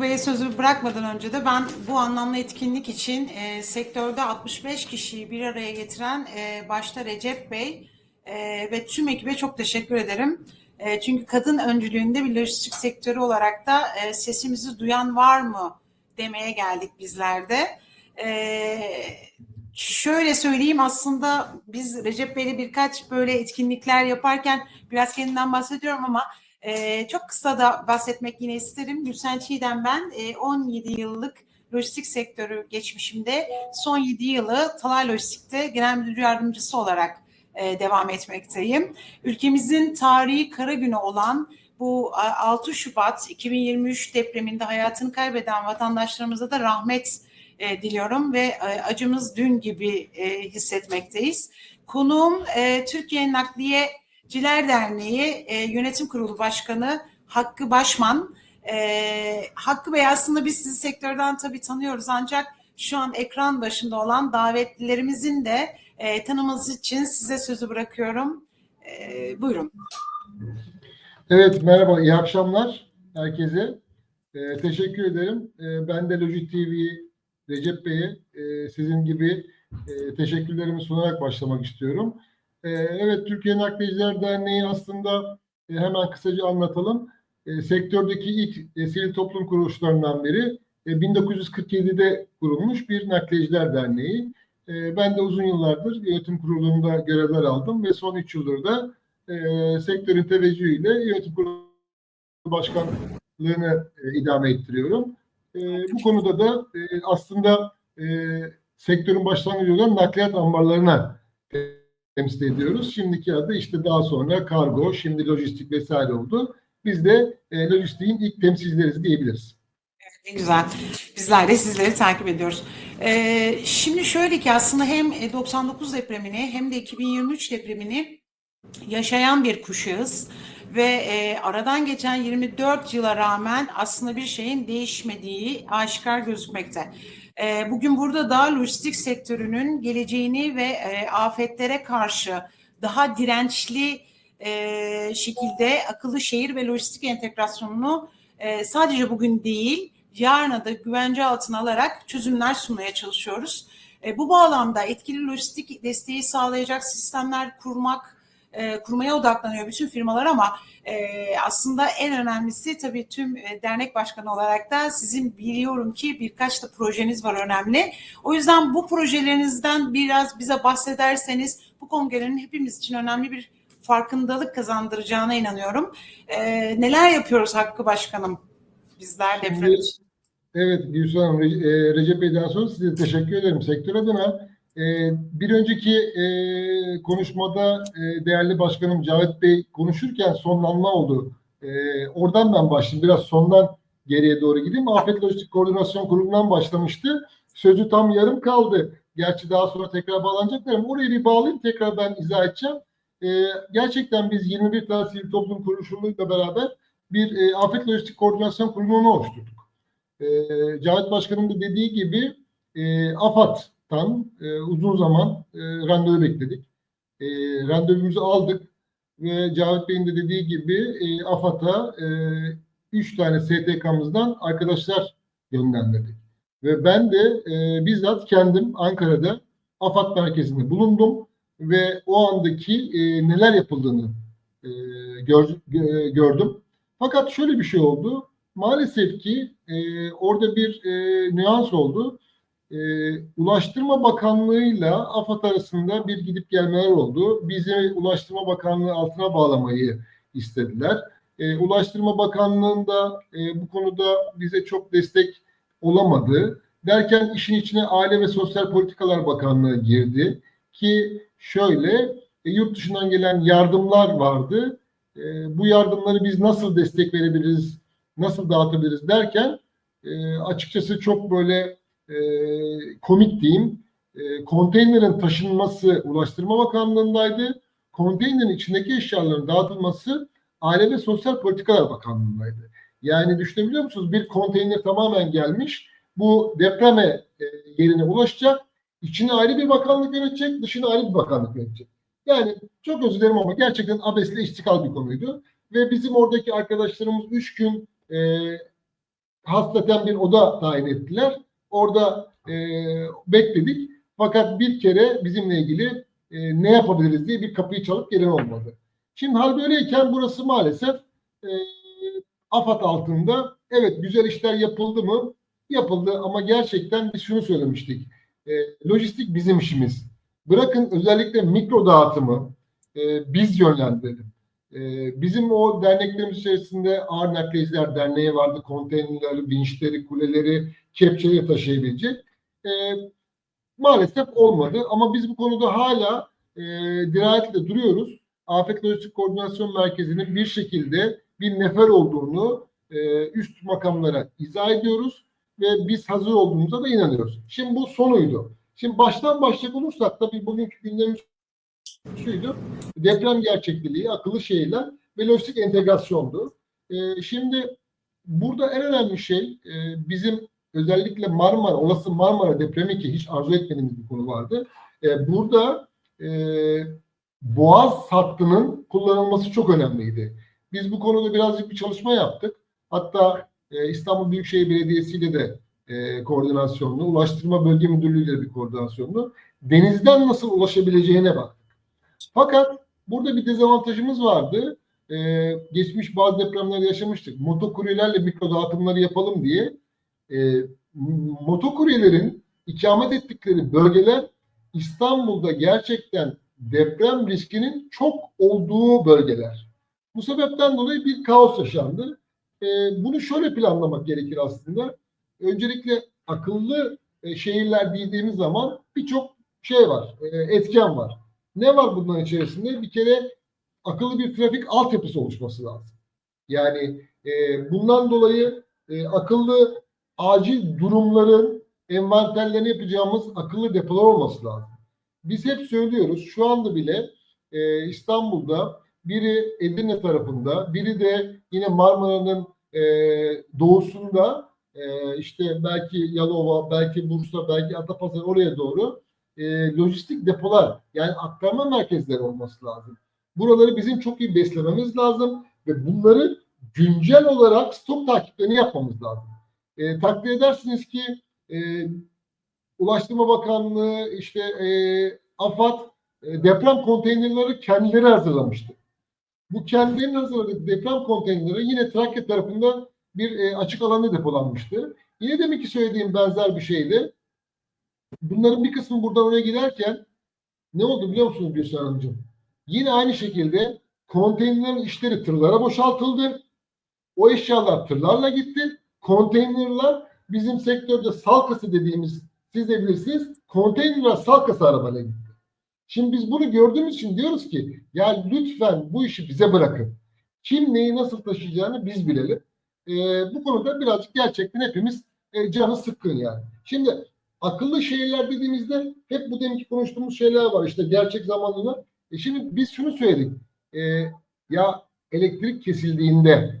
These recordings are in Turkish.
Hakkı Bey'e sözü bırakmadan önce de ben bu anlamlı etkinlik için e, sektörde 65 kişiyi bir araya getiren e, başta Recep Bey e, ve tüm ekibe çok teşekkür ederim. E, çünkü kadın öncülüğünde bir lojistik sektörü olarak da e, sesimizi duyan var mı demeye geldik bizler de. E, şöyle söyleyeyim aslında biz Recep Bey'le birkaç böyle etkinlikler yaparken biraz kendimden bahsediyorum ama ee, çok kısa da bahsetmek yine isterim. Gülsen Çiğdem ben. Ee, 17 yıllık lojistik sektörü geçmişimde son 7 yılı Talay Lojistik'te genel müdür yardımcısı olarak e, devam etmekteyim. Ülkemizin tarihi kara günü olan bu 6 Şubat 2023 depreminde hayatını kaybeden vatandaşlarımıza da rahmet e, diliyorum ve e, acımız dün gibi e, hissetmekteyiz. Konuğum e, Türkiye Nakliye Ciler Derneği e, Yönetim Kurulu Başkanı Hakkı Başman. E, Hakkı Bey aslında biz sizi sektörden tabii tanıyoruz ancak şu an ekran başında olan davetlilerimizin de e, tanıması için size sözü bırakıyorum. E, buyurun. Evet merhaba, iyi akşamlar herkese. Ee, teşekkür ederim. Ee, ben de Loji TV Recep Bey'e e, sizin gibi e, teşekkürlerimi sunarak başlamak istiyorum. Ee, evet, Türkiye Nakliyeciler Derneği aslında e, hemen kısaca anlatalım. E, sektördeki ilk e, sivil toplum kuruluşlarından biri. E, 1947'de kurulmuş bir Nakliyeciler Derneği. E, ben de uzun yıllardır yönetim kurulunda görevler aldım ve son 3 yıldır da e, sektörün teveccühüyle yönetim kurulu başkanlığını e, idame ettiriyorum. E, bu konuda da e, aslında e, sektörün başlangıcı olan nakliyat ambarlarına e, temsil ediyoruz. Şimdiki adı işte daha sonra kargo, şimdi lojistik vesaire oldu. Biz de e, lojistiğin ilk temsilcileriz diyebiliriz. Ne güzel. Bizler de sizleri takip ediyoruz. Ee, şimdi şöyle ki aslında hem 99 depremini hem de 2023 depremini yaşayan bir kuşağız ve e, aradan geçen 24 yıla rağmen aslında bir şeyin değişmediği aşikar gözükmekte. E, bugün burada da lojistik sektörünün geleceğini ve e, afetlere karşı daha dirençli e, şekilde akıllı şehir ve lojistik entegrasyonunu e, sadece bugün değil yarına da güvence altına alarak çözümler sunmaya çalışıyoruz. Bu bağlamda etkili lojistik desteği sağlayacak sistemler kurmak, e, kurmaya odaklanıyor bütün firmalar ama e, aslında en önemlisi tabii tüm e, dernek başkanı olarak da sizin biliyorum ki birkaç da projeniz var önemli. O yüzden bu projelerinizden biraz bize bahsederseniz bu kongrenin hepimiz için önemli bir farkındalık kazandıracağına inanıyorum. E, neler yapıyoruz Hakkı Başkanım? Bizler deprem için. Evet Gülsün Hanım, e, Recep Bey'den sonra size teşekkür ederim sektör adına. E, bir önceki e, konuşmada e, değerli başkanım Cavit Bey konuşurken sonlanma oldu. E, oradan ben başlayayım. Biraz sondan geriye doğru gideyim. Afet Lojistik Koordinasyon Kurulu'ndan başlamıştı. Sözü tam yarım kaldı. Gerçi daha sonra tekrar bağlanacaklar ama orayı bir bağlayayım tekrar ben izah edeceğim. E, gerçekten biz 21 tane sivil toplum kuruluşuyla beraber bir e, Afet Lojistik Koordinasyon Kurulu'nu oluşturduk. E, Cavit Başkan'ın da dediği gibi e, AFAD'dan e, uzun zaman e, randevu bekledik. E, randevumuzu aldık ve Cavit Bey'in de dediği gibi e, AFAD'a e, üç tane STK'mızdan arkadaşlar yönlendirdik. Ve ben de e, bizzat kendim Ankara'da AFAD merkezinde bulundum ve o andaki e, neler yapıldığını e, gör- gö- gördüm. Fakat şöyle bir şey oldu. Maalesef ki e, orada bir e, nüans oldu. E, Ulaştırma Bakanlığı'yla AFAD arasında bir gidip gelmeler oldu. Bizi Ulaştırma Bakanlığı altına bağlamayı istediler. E, Ulaştırma Bakanlığı'nda e, bu konuda bize çok destek olamadı. Derken işin içine Aile ve Sosyal Politikalar Bakanlığı girdi. Ki şöyle e, yurt dışından gelen yardımlar vardı. E, bu yardımları biz nasıl destek verebiliriz, nasıl dağıtabiliriz derken e, açıkçası çok böyle e, komik diyeyim. E, konteynerin taşınması Ulaştırma Bakanlığı'ndaydı. Konteynerin içindeki eşyaların dağıtılması Aile ve Sosyal Politikalar Bakanlığı'ndaydı. Yani düşünebiliyor musunuz? Bir konteyner tamamen gelmiş. Bu depreme e, yerine ulaşacak. İçine ayrı bir bakanlık yönetecek, dışına ayrı bir bakanlık yönetecek. Yani çok özür dilerim ama gerçekten abesle iştikal bir konuydu. Ve bizim oradaki arkadaşlarımız üç gün e, hastaten bir oda tayin ettiler. Orada e, bekledik. Fakat bir kere bizimle ilgili e, ne yapabiliriz diye bir kapıyı çalıp gelen olmadı. Şimdi hal böyleyken burası maalesef e, AFAD altında evet güzel işler yapıldı mı? Yapıldı ama gerçekten biz şunu söylemiştik. E, lojistik bizim işimiz. Bırakın özellikle mikro dağıtımı e, biz yönlendirelim. E, bizim o derneklerimiz içerisinde Ağır Nakliyeciler Derneği vardı. Konteynerleri, vinçleri, kuleleri, kepçeleri taşıyabilecek. E, maalesef olmadı ama biz bu konuda hala e, dirayetle duruyoruz. Afet Lojistik Koordinasyon Merkezi'nin bir şekilde bir nefer olduğunu e, üst makamlara izah ediyoruz ve biz hazır olduğumuza da inanıyoruz. Şimdi bu sonuydu. Şimdi baştan başlayacak olursak tabii bugünkü gündemimiz şuydu. Deprem gerçekliliği, akıllı şehirler ve lojistik entegrasyondu. E, şimdi burada en önemli şey e, bizim özellikle Marmara, olası Marmara depremi ki hiç arzu etmediğimiz bir konu vardı. E, burada e, Boğaz hattının kullanılması çok önemliydi. Biz bu konuda birazcık bir çalışma yaptık. Hatta e, İstanbul Büyükşehir Belediyesi ile de e, koordinasyonlu, Ulaştırma Bölge Müdürlüğü ile bir koordinasyonlu. Denizden nasıl ulaşabileceğine baktık. Fakat burada bir dezavantajımız vardı. E, geçmiş bazı depremler yaşamıştık. Motokuryelerle mikro dağıtımları yapalım diye. E, motokuryelerin ikamet ettikleri bölgeler İstanbul'da gerçekten deprem riskinin çok olduğu bölgeler. Bu sebepten dolayı bir kaos yaşandı. E, bunu şöyle planlamak gerekir aslında. Öncelikle akıllı e, şehirler dediğimiz zaman birçok şey var, e, etken var. Ne var bunların içerisinde? Bir kere akıllı bir trafik altyapısı oluşması lazım. Yani e, bundan dolayı e, akıllı acil durumların envanterlerini yapacağımız akıllı depolar olması lazım. Biz hep söylüyoruz şu anda bile e, İstanbul'da biri Edirne tarafında, biri de yine Marmara'nın e, doğusunda e, işte belki Yalova, belki Bursa, belki Atapazarı oraya doğru e, lojistik depolar yani aktarma merkezleri olması lazım. Buraları bizim çok iyi beslememiz lazım ve bunları güncel olarak stok takiplerini yapmamız lazım. E, takdir edersiniz ki e, Ulaştırma Bakanlığı, işte e, AFAD e, deprem konteynerleri kendileri hazırlamıştı. Bu kendilerinin hazırladığı deprem konteyneri yine Trakya tarafından bir e, açık alanda depolanmıştı. Yine demek ki söylediğim benzer bir şeydi. Bunların bir kısmı buradan oraya giderken ne oldu biliyor musunuz Gülsün Hanımcığım? Yine aynı şekilde konteynerlerin işleri tırlara boşaltıldı. O eşyalar tırlarla gitti. Konteynerler bizim sektörde salkası dediğimiz siz de bilirsiniz konteynerler salkası arabayla gitti. Şimdi biz bunu gördüğümüz için diyoruz ki ya lütfen bu işi bize bırakın. Kim neyi nasıl taşıyacağını biz bilelim. Ee, bu konuda birazcık gerçekten hepimiz e, canı sıkkın yani. Şimdi akıllı şehirler dediğimizde hep bu deminki konuştuğumuz şeyler var. İşte gerçek zamanlı. E şimdi biz şunu söyledik. E, ya elektrik kesildiğinde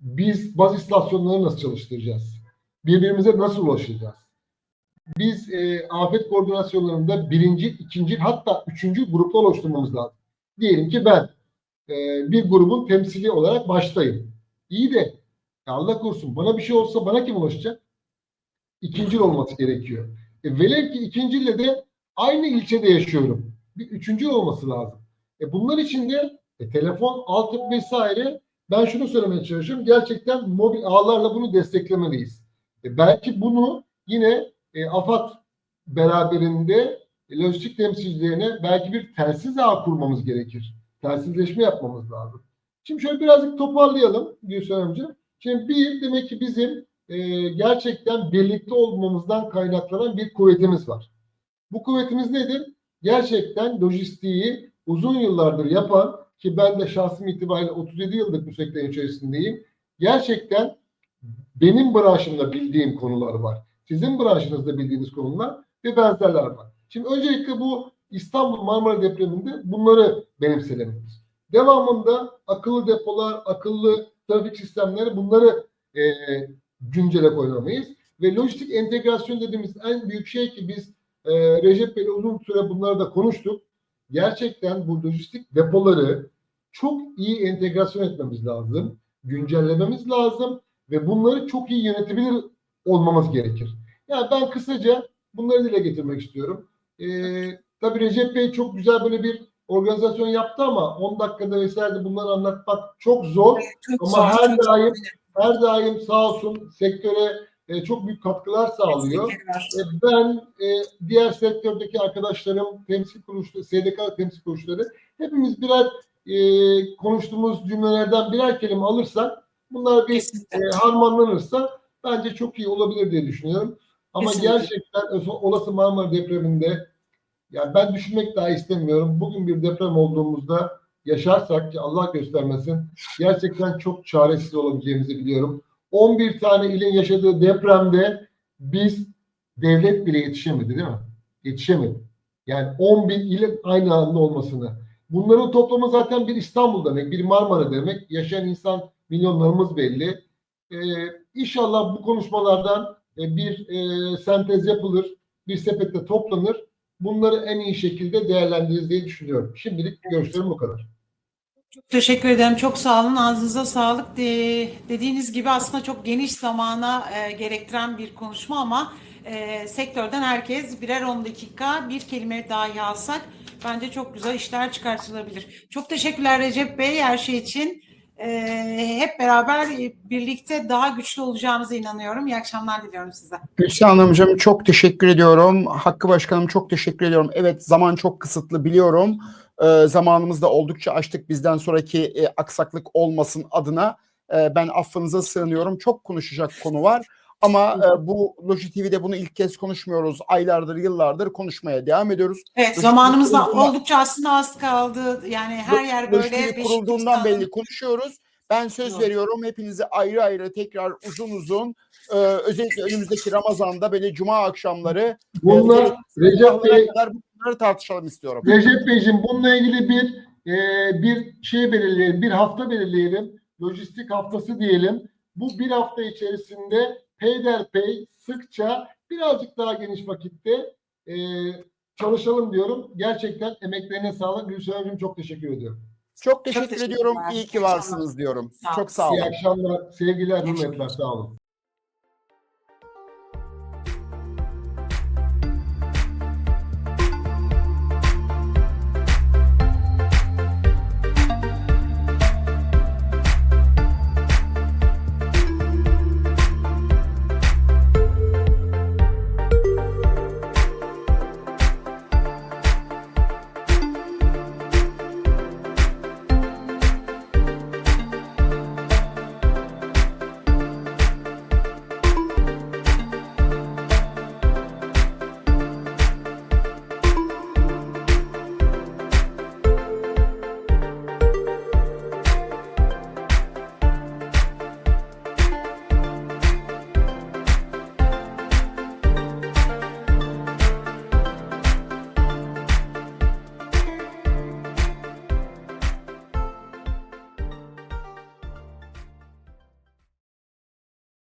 biz baz istasyonları nasıl çalıştıracağız? Birbirimize nasıl ulaşacağız? Biz e, afet koordinasyonlarında birinci, ikinci hatta üçüncü gruplar oluşturmamız lazım. Diyelim ki ben e, bir grubun temsili olarak baştayım. İyi de Allah korusun bana bir şey olsa bana kim ulaşacak? İkincil olması gerekiyor. E, velev ki ikinciyle de aynı ilçede yaşıyorum. Bir üçüncü olması lazım. E, bunlar için de e, telefon, altyapı vesaire ben şunu söylemeye çalışıyorum. Gerçekten mobil ağlarla bunu desteklemeliyiz. E, belki bunu yine e, AFAD beraberinde e, lojistik temsilcilerine belki bir telsiz ağ kurmamız gerekir. Telsizleşme yapmamız lazım. Şimdi şöyle birazcık toparlayalım Gülsün Hanımcığım. Şimdi bir demek ki bizim e, gerçekten birlikte olmamızdan kaynaklanan bir kuvvetimiz var. Bu kuvvetimiz nedir? Gerçekten lojistiği uzun yıllardır yapan ki ben de şahsım itibariyle 37 yıllık bu sektörün içerisindeyim. Gerçekten benim branşımda bildiğim konular var. Sizin branşınızda bildiğiniz konular ve benzerler var. Şimdi öncelikle bu İstanbul Marmara depreminde bunları benimsemeliyiz. Devamında akıllı depolar, akıllı trafik sistemleri bunları e, güncele koymalıyız. Ve lojistik entegrasyon dediğimiz en büyük şey ki biz e, Recep Bey'le uzun süre bunları da konuştuk. Gerçekten bu lojistik depoları çok iyi entegrasyon etmemiz lazım. Güncellememiz lazım ve bunları çok iyi yönetebilir olmamız gerekir. Yani ben kısaca bunları dile getirmek istiyorum. Ee, tabii Recep Bey çok güzel böyle bir organizasyon yaptı ama 10 dakikada vesaire de bunları anlatmak çok zor. Çok Ama zor, her çok zor. Her daim sağ olsun sektöre e, çok büyük katkılar sağlıyor. E, Ben e, diğer sektördeki arkadaşlarım, temsil kuruluşları, SDK temsil kuruluşları hepimiz birer e, konuştuğumuz cümlelerden birer kelime alırsak bunlar bir Kesinlikle. e, harmanlanırsa bence çok iyi olabilir diye düşünüyorum. Ama Kesinlikle. gerçekten olası Marmara depreminde yani ben düşünmek daha istemiyorum. Bugün bir deprem olduğumuzda yaşarsak ki Allah göstermesin gerçekten çok çaresiz olabileceğimizi biliyorum. 11 tane ilin yaşadığı depremde biz devlet bile yetişemedi değil mi? Yetişemedi. Yani 10 bin ilin aynı anda olmasını. Bunların toplamı zaten bir İstanbul demek, bir Marmara demek. Yaşayan insan milyonlarımız belli. Ee, inşallah bu konuşmalardan e, bir e, sentez yapılır, bir sepette toplanır. Bunları en iyi şekilde değerlendiririz diye düşünüyorum. Şimdilik görüşlerim bu kadar. Çok teşekkür ederim. Çok sağ olun. Ağzınıza sağlık. De, dediğiniz gibi aslında çok geniş zamana e, gerektiren bir konuşma ama e, sektörden herkes birer 10 dakika bir kelime dahi alsak bence çok güzel işler çıkartılabilir. Çok teşekkürler Recep Bey her şey için. E, hep beraber e, birlikte daha güçlü olacağımıza inanıyorum. İyi akşamlar diliyorum size. Gülşah Hanımcığım çok teşekkür ediyorum. Hakkı Başkanım çok teşekkür ediyorum. Evet zaman çok kısıtlı biliyorum. Ee, zamanımızı da oldukça açtık. Bizden sonraki e, aksaklık olmasın adına e, ben affınıza sığınıyorum. Çok konuşacak konu var. Ama e, bu Loji TV'de bunu ilk kez konuşmuyoruz. Aylardır, yıllardır konuşmaya devam ediyoruz. Evet Loji zamanımız TV da kurulduğunda- oldukça aslında az kaldı. Yani her yer Loji böyle TV kurulduğundan belli konuşuyoruz. Ben söz Doğru. veriyorum hepinize ayrı ayrı tekrar uzun uzun e, özellikle önümüzdeki Ramazan'da böyle cuma akşamları Bunlar Recep Bey, kadar bunları tartışalım istiyorum. Recep Beyciğim bununla ilgili bir e, bir şey belirleyelim, bir hafta belirleyelim. Lojistik haftası diyelim. Bu bir hafta içerisinde peyderpey sıkça birazcık daha geniş vakitte e, çalışalım diyorum. Gerçekten emeklerine sağlık. Gülşen Hanımcığım çok teşekkür ediyorum. Çok teşekkür teşekkürler. ediyorum. İyi İyi ki varsınız diyorum. Sağ Çok sağ İyi olun. akşamlar, sevgiler, hürmetler. Sağ olun.